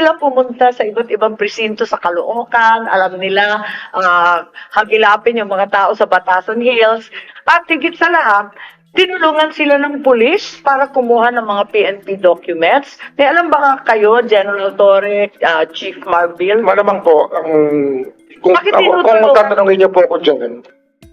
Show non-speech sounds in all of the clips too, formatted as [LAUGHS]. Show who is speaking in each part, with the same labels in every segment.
Speaker 1: nila pumunta sa iba't ibang presinto sa Caloocan, alam nila ah, hagilapin yung mga tao sa Batasan Hills, at higit sa lahat, tinulungan sila ng pulis para kumuha ng mga PNP documents. May alam ba kayo, General Torre, ah, Chief Marville?
Speaker 2: Malamang po, ang kung,
Speaker 1: Bakit
Speaker 2: ako, kung tatanungin niyo po ako dyan,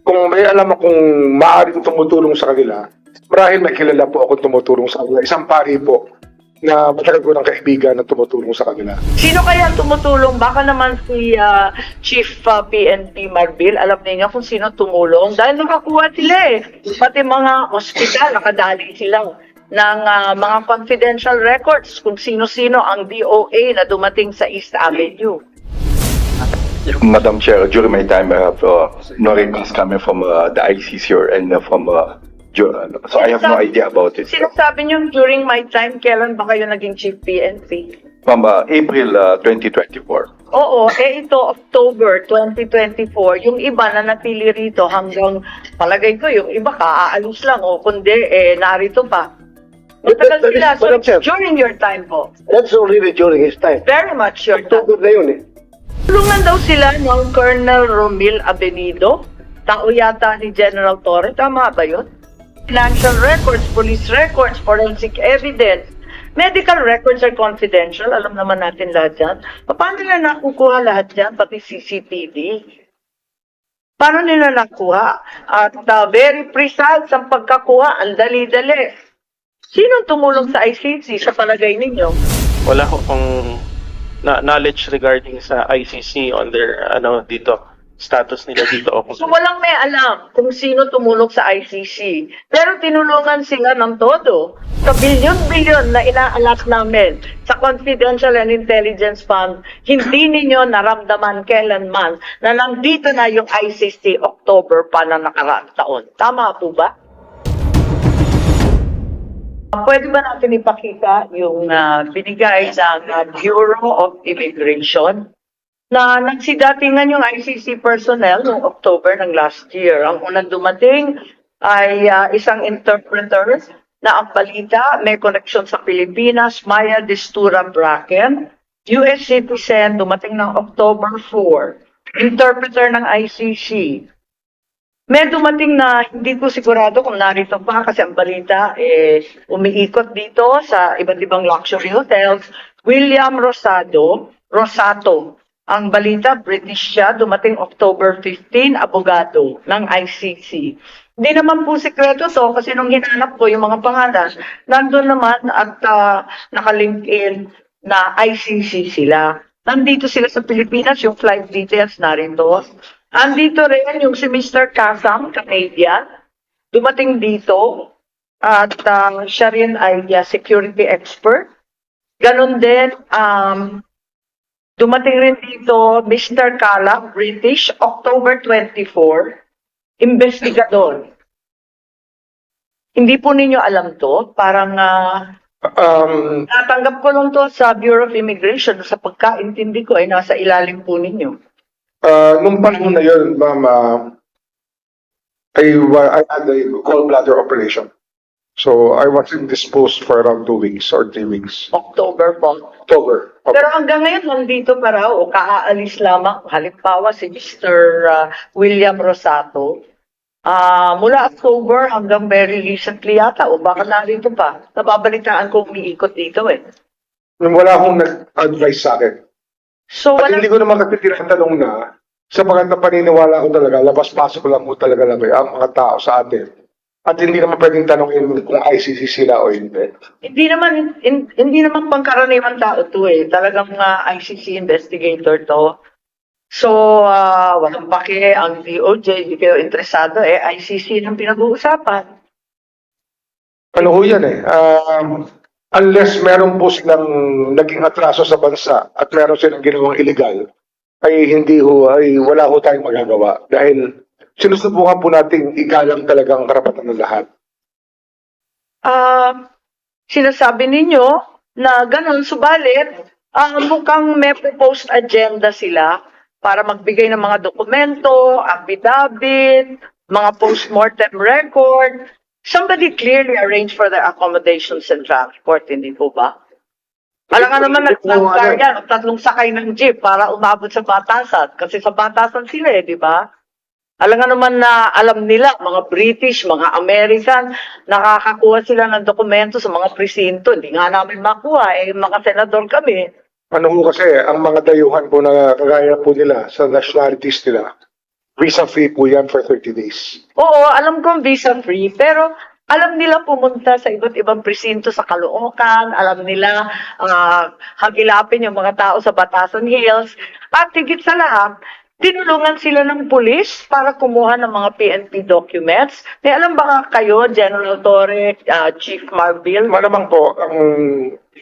Speaker 2: kung may alam akong maaaring tumutulong sa kanila, marahil may kilala po ako tumutulong sa kanila. Isang pari po na matagal ko ng kaibigan na tumutulong sa kanila.
Speaker 1: Sino kaya tumutulong? Baka naman si ah, Chief ah, PNP Marbil, alam niya kung sino tumulong. Dahil nakakuha sila eh. Pati mga ospital, nakadali sila ng ah, mga confidential records kung sino-sino ang DOA na dumating sa East Avenue.
Speaker 3: Madam Chair, during my time, I have uh, no records coming from uh, the ICC or and uh, from uh, so I have no idea about it.
Speaker 1: Sinasabi niyo during my time, kailan ba kayo naging Chief PNP?
Speaker 3: From uh, April uh, 2024.
Speaker 1: Oo, eh ito, October 2024, yung iba na natili rito hanggang, palagay ko, yung iba kaaalis lang, o kundi, eh, narito pa. Matagal
Speaker 4: That- that is-
Speaker 1: sila. So,
Speaker 4: Madam Chair.
Speaker 1: during your time po,
Speaker 4: That's already during his time.
Speaker 1: very much your time.
Speaker 4: October na yun eh.
Speaker 1: Tulungan daw sila ng Colonel Romil Abenido, tao yata ni General Torre, tama ba yun? Financial records, police records, forensic evidence, medical records are confidential, alam naman natin lahat yan. Paano nila nakukuha lahat yan, pati CCTV? Paano nila nakuha? At uh, very precise ang pagkakuha, ang dali-dali. Sino tumulong sa ICC sa palagay ninyo?
Speaker 5: wala ko kung na knowledge regarding sa ICC on their ano dito status nila [COUGHS] dito o kung
Speaker 1: So walang may alam kung sino tumulong sa ICC. Pero tinulungan sila ng todo. Sa bilyon-bilyon na inaalat namin sa Confidential and Intelligence Fund, hindi ninyo naramdaman kailanman na nandito na yung ICC October pa na nakaraang taon. Tama po ba? Pwede ba natin ipakita yung ah, binigay ng ah, Bureau of Immigration na nagsidatingan yung ICC personnel noong October ng last year. Ang unang dumating ay ah, isang interpreter na ang balita may connection sa Pilipinas, Maya Destura Bracken, US citizen, dumating ng October 4, interpreter ng ICC. May dumating na hindi ko sigurado kung narito pa kasi ang balita eh umiikot dito sa iba't ibang luxury hotels. William Rosado, Rosato. Ang balita, British siya, dumating October 15, abogado ng ICC. Hindi naman po sikreto to kasi nung hinanap ko yung mga pangalan, nandun naman at uh, nakalink-in na ICC sila. Nandito sila sa Pilipinas, yung flight details narito. Andito rin yung si Mr. Kasam, Canadian. Dumating dito at ah, siya rin ay ah, security expert. Ganon din, um, dumating rin dito Mr. Kala, British, October 24, investigador. Hindi po ninyo alam to, parang ah,
Speaker 2: Um,
Speaker 1: natanggap ko lang to sa Bureau of Immigration sa pagkaintindi ko ay nasa ilalim po ninyo.
Speaker 2: uh, nung panahon na yun, ma'am, uh, I, wa- I had a gallbladder operation. So I was indisposed for around two weeks or three weeks.
Speaker 1: October po.
Speaker 2: October.
Speaker 1: Pero hanggang ngayon, nandito pa raw o kaaalis lamang. Halimbawa si Mr. uh, William Rosato. Ah, mula October hanggang very recently yata o baka narito pa. Nababalitaan ko umiikot dito eh.
Speaker 2: Nung wala akong nag-advise sa akin.
Speaker 1: So
Speaker 2: At
Speaker 1: wala
Speaker 2: hindi ko naman kasi tinatanong na sa mga na paniniwala ko talaga, labas-pasok lang ko talaga lang ang mga tao sa atin. At hindi naman pwedeng tanongin kung ICC sila o hindi.
Speaker 1: hindi naman hin- hindi naman pangkaraniwan tao to eh. Talagang uh, ICC investigator to. So, ah, walang pake ang DOJ, hindi kayo interesado eh, ICC ng pinag-uusapan.
Speaker 2: Ano ho yan eh. Um, unless meron po silang naging atraso sa bansa at meron silang ginawang illegal, ay hindi ho, ay wala ho tayong magagawa. Dahil sinusubukan po natin igalang talaga ang karapatan ng lahat.
Speaker 1: Ah, sinasabi ninyo na ganun, subalit, ah, mukhang may proposed agenda sila para magbigay ng mga dokumento, affidavit, mga post-mortem record. Somebody clearly arranged for their accommodations and transport, hindi po ba? Alam nga naman,
Speaker 2: ano,
Speaker 1: yan, tatlong sakay ng jeep para umabot sa batasan. Kasi sa batasan sila eh, di ba? Alam nga naman na alam nila, mga British, mga American, nakakakuha sila ng dokumento sa mga presinto. Hindi nga namin makuha, eh, mga senador kami.
Speaker 2: Ano ho kasi, ang mga dayuhan po na kagaya po nila sa nationalities nila, visa free po yan for 30 days.
Speaker 1: Oo, alam kong visa free, pero alam nila pumunta sa iba't ibang presinto sa Caloocan, alam nila ah, hagilapin yung mga tao sa Batasan Hills, at higit sa lahat, tinulungan sila ng pulis para kumuha ng mga PNP documents. May alam ba kayo, General Torre, ah, Chief Marville?
Speaker 2: Malamang po, ang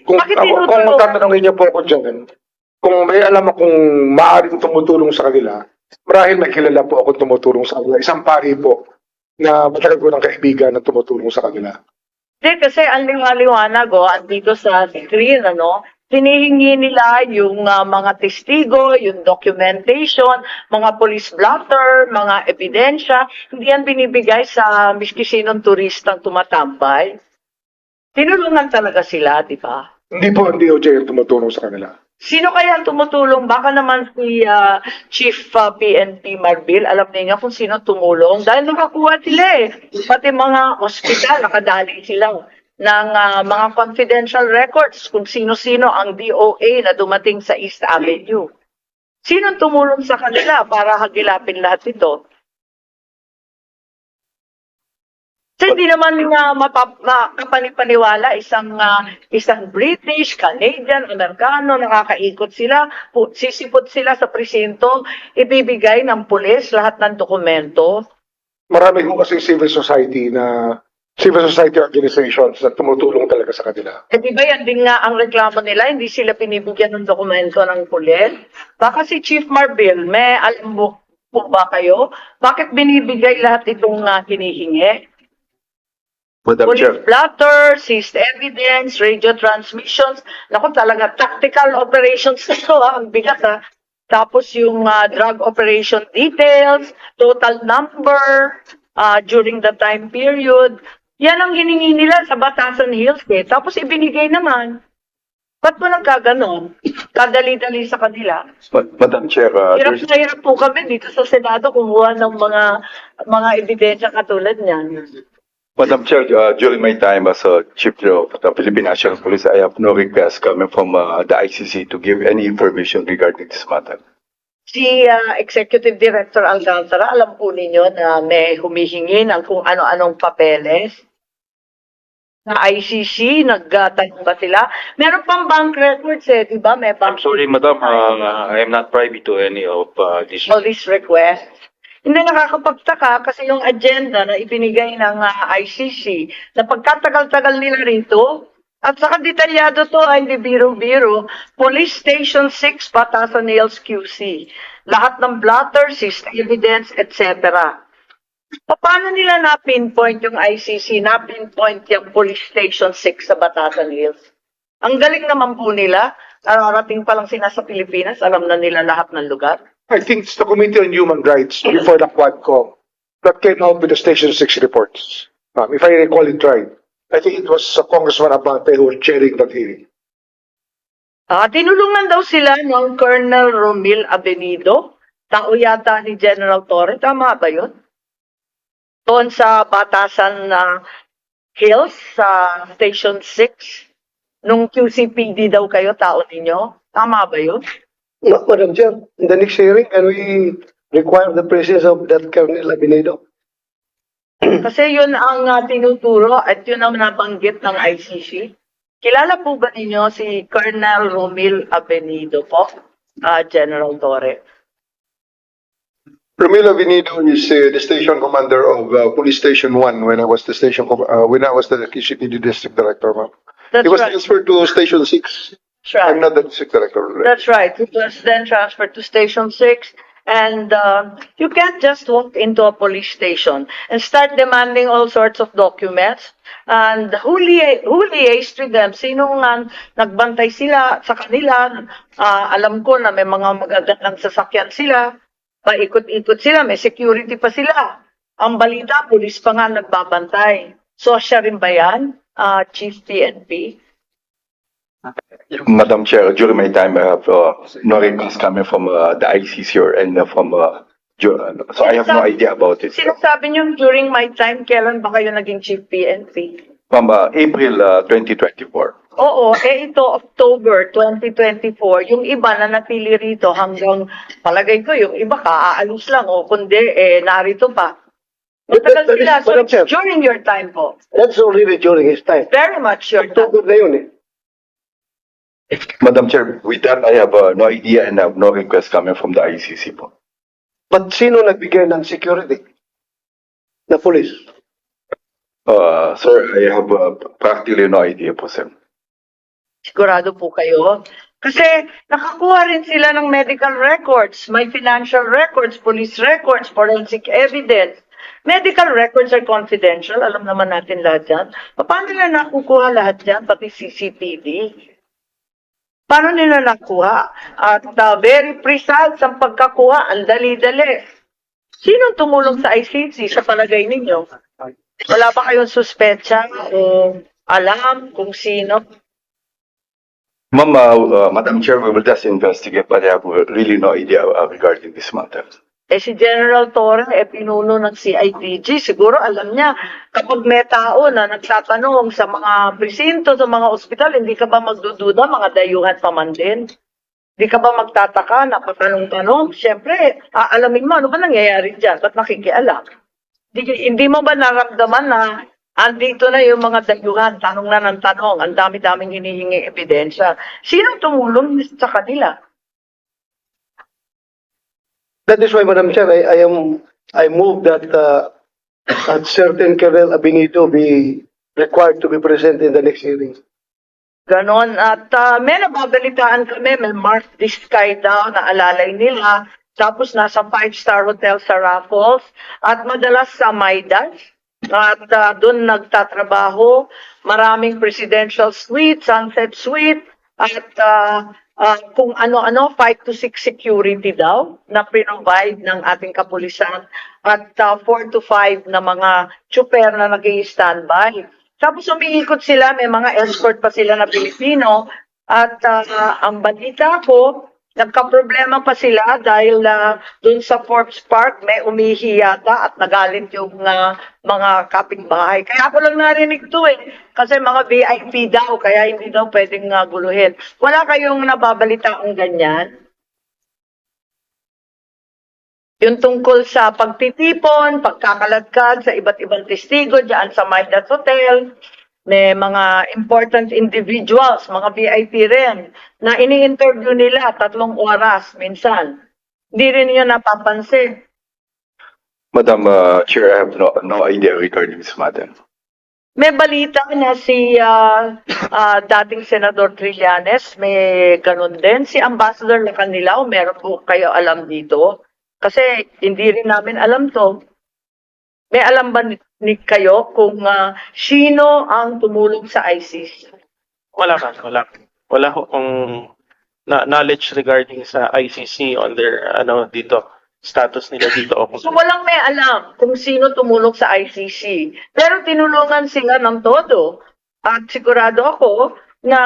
Speaker 2: kung,
Speaker 1: Bakit
Speaker 2: ako, kung
Speaker 1: tinutulungan?
Speaker 2: tatanungin niyo po ako dyan, kung may alam akong maaaring tumutulong sa kanila, marahil may kilala po ako tumutulong sa kanila. Isang pari po na matagal ko ng kaibigan na tumutulong sa kanila.
Speaker 1: Hindi, kasi ang liwanag oh, andito sa screen, ano, hinihingi nila yung ah, mga testigo, yung documentation, mga police blotter, mga ebidensya. Hindi yan binibigay sa miski sinong turistang tumatambay. Tinulungan talaga sila, di ba?
Speaker 2: Hindi po ang DOJ ang tumutulong sa kanila.
Speaker 1: Sino kaya ang tumutulong? Baka naman si ah, Chief ah, PNP Marbil, alam niyo kung sino tumulong. Dahil nakakuha sila eh. Pati mga ospital, nakadali sila ng ah, mga confidential records kung sino-sino ang DOA na dumating sa East Avenue. Sino tumulong sa kanila para hagilapin lahat ito? Kasi hindi naman nga mapap- makapanipaniwala isang ah, isang British, Canadian, Amerikano, nakakaikot sila, sisipot sila sa presinto, ibibigay ng pulis lahat ng dokumento.
Speaker 2: Marami po kasi civil society na civil society organizations na tumutulong talaga sa kanila.
Speaker 1: Eh di ba yan din nga ang reklamo nila, hindi sila pinibigyan ng dokumento ng pulis? Baka si Chief Marbil, may alam mo po ba kayo? Bakit binibigay lahat itong ah, hinihingi?
Speaker 3: Madam
Speaker 1: Police
Speaker 3: Chair.
Speaker 1: blotter, seized evidence, radio transmissions. Naku, talaga tactical operations ito ha, ang bigat ha. Tapos yung ah, drug operation details, total number ah, during the time period. Yan ang hiningi nila sa Batasan Hills eh. Tapos ibinigay naman. Ba't mo nagkaganon? Kadali-dali sa kanila.
Speaker 3: Ma- Madam Chair, uh,
Speaker 1: Hirap
Speaker 3: there's,
Speaker 1: na hirap po kami dito sa Senado kumuha ng mga mga ebidensya katulad niyan.
Speaker 3: Madam Chair, uh, during my time as a Chief of the Philippine National Police, I have no request coming from uh, the ICC to give any information regarding this matter.
Speaker 1: Si ah, Executive Director Alcantara, alam po ninyo na may humihingi ng kung ano-anong papeles na ICC, nagtanong ba sila? Meron pang bank records eh, di ba? May bank
Speaker 6: I'm sorry, madam, uh, I am not privy to any of uh, this.
Speaker 1: all these requests. Hindi nakakapagtaka kasi yung agenda na ibinigay ng ah, ICC na pagkatagal-tagal nila rito at saka detalyado to ay hindi biro-biro. Police Station 6, Batasan Hills QC. Lahat ng blotter, evidence, etc. Paano nila na-pinpoint yung ICC, na-pinpoint yung Police Station 6 sa Batasan Hills? Ang galing naman po nila. Nararating pa lang sila sa Pilipinas, alam na nila lahat ng lugar.
Speaker 2: I think it's the Committee on Human Rights before the Quadcom that came out with the Station 6 reports. Um, if I recall it right, I think it was uh, Congressman Abante who was chairing that hearing.
Speaker 1: Ah, tinulungan daw sila ng Colonel Romil Abenido. Tao yata ni General Torre. Tama ba yun? Doon sa Batasan na Hills, sa Station 6. Nung QCPD daw kayo, tao ninyo. Tama ba yun?
Speaker 4: Ma- Madam Chair, in the next hearing, can we require the presence of that Colonel Abinedo? [CLEARS THROAT]
Speaker 1: Kasi yun ang ah, tinuturo at yun ang nabanggit ng ICC. Kilala po ba ninyo si Colonel Romil Abenido po, ah, General Torre?
Speaker 7: Romilo Vinido is uh, the station commander of uh, Police Station 1 when I was the station, com- uh, when I was the QCPD district director, ma'am.
Speaker 1: That's
Speaker 7: He was
Speaker 1: right.
Speaker 7: transferred to Station 6.
Speaker 1: That's right.
Speaker 7: I'm not the district director.
Speaker 1: That's right. It was then transferred to Station 6. And uh, you can't just walk into a police station and start demanding all sorts of documents. And who, lia- who liaised with them? Sino nga nagbantay sila sa kanila? Ah, alam ko na may mga magagandang sasakyan sila. Paikot-ikot sila. May security pa sila. Ang balita, pulis pa nga nagbabantay. So, siya rin ba yan, ah, Chief PNP?
Speaker 3: Madam Chair, during my time, I have uh, no request coming from uh, the ICC or and uh, from uh, uh, so I have no idea about it.
Speaker 1: Sinasabi niyo during my time, kailan ba kayo naging chief PNP?
Speaker 3: From uh, April uh, 2024.
Speaker 1: Oo, eh ito, October 2024, yung iba na napili rito hanggang, palagay ko, yung iba kaaalis lang, o kundi, eh, narito pa. Matagal sila. So,
Speaker 4: Madam
Speaker 1: during your time po.
Speaker 4: That's already during his time.
Speaker 1: Very much your time.
Speaker 4: October na yun eh.
Speaker 3: Madam Chair, with that, I have uh, no idea and have no request coming from the ICC po.
Speaker 4: But sino nagbigay ng security? Na police?
Speaker 3: Uh, sir, I have uh, practically no idea po, sir.
Speaker 1: Sigurado po kayo. Kasi nakakuha rin sila ng medical records, may financial records, police records, forensic evidence. Medical records are confidential, alam naman natin lahat yan. Paano nila nakukuha lahat yan, pati CCTV? Paano nila nakuha? At uh, very precise ang pagkakuha, ang dali-dali. Sino tumulong sa ICC sa palagay ninyo? Wala ba kayong suspecha o alam kung sino?
Speaker 3: Ma'am, uh, uh, Madam Chair, we will just investigate, but I have really no idea uh, regarding this matter.
Speaker 1: Eh si General Torre, eh pinuno ng CIDG, siguro alam niya, kapag may tao na nagtatanong sa mga presinto, sa mga ospital, hindi ka ba magdududa, mga dayuhan pa man din? Hindi ka ba magtataka, napatanong-tanong? Siyempre, aalamin mo, ano ba nangyayari dyan? Ba't nakikialam? Hindi, hindi mo ba naramdaman na andito na yung mga dayuhan, tanong na ng tanong, ang dami-daming hinihingi ebidensya. Sino tumulong sa kanila?
Speaker 4: That is why, Madam Chair, I, I am, I move that, uh, that certain Colonel Abinido be required to be present in the next hearing.
Speaker 1: Ganon. At ah, may nababalitaan kami, may Mars Sky daw na alalay nila. Tapos nasa five-star hotel sa Raffles. At madalas sa Maidas. At ah, doon nagtatrabaho. Maraming presidential suite, sunset suite. At ah, ah, kung ano-ano, 5 to 6 security daw na provide ng ating kapulisan. At 4 to 5 na mga chuper na nag standby tapos umiikot sila, may mga escort pa sila na Pilipino. At ah, ang balita ko, nagka-problema pa sila dahil uh, dun sa Forbes Park may umihi yata at nagalit yung ah, mga kapitbahay. Kaya ako lang narinig to eh. Kasi mga VIP daw, kaya hindi daw pwedeng ah, guluhin. Wala kayong nababalita ang ganyan? Yung tungkol sa pagtitipon, pagkakaladkad sa iba't ibang testigo dyan sa Midas Hotel, may mga important individuals, mga VIP rin, na ini-interview nila tatlong oras minsan. Hindi rin yun napapansin.
Speaker 3: Madam uh, Chair, I have no, no idea regarding this matter.
Speaker 1: May balita na si ah, ah, dating Senador Trillanes, may ganun din. Si Ambassador na kanila, o meron po kayo alam dito? Kasi hindi rin namin alam to. May alam ba ni, ni kayo kung ah, sino ang tumulong sa ISIS?
Speaker 5: Wala ka, wala. Wala ko kung na knowledge regarding sa ICC on their ano dito status nila dito o [LAUGHS] kung
Speaker 1: So walang may alam kung sino tumulong sa ICC. Pero tinulungan sila ng todo. At sigurado ako na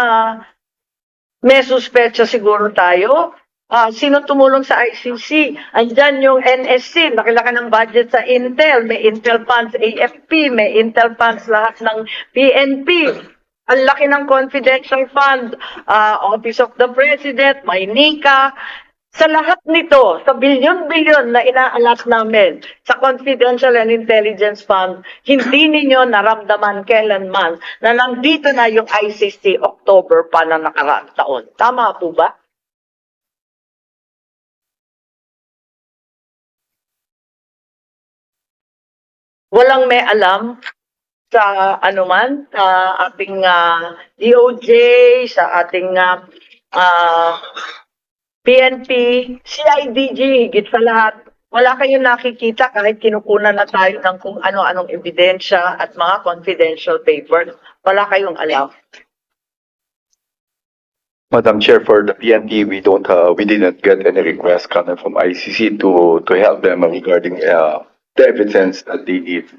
Speaker 1: may suspecha siguro tayo. Ah, sino tumulong sa ICC? Andyan yung NSC, nakilaka ng budget sa Intel, may Intel funds AFP, may Intel funds lahat ng PNP. Ang laki ng confidential fund, ah, Office of the President, may NICA. Sa lahat nito, sa bilyon-bilyon na inaalat namin sa Confidential and Intelligence Fund, hindi ninyo naramdaman kailanman na nandito na yung ICC October pa na nakaraang taon. Tama po ba? Walang may alam sa anuman, sa ating ah, DOJ, sa ating ah, ah, PNP, CIDG, higit sa lahat. Wala kayong nakikita kahit kinukunan na tayo ng kung ano-anong ebidensya at mga confidential papers. Wala kayong alam.
Speaker 3: Madam Chair, for the PNP, we don't, uh, we didn't get any request coming from ICC to, to help them regarding, uh, the evidence that they need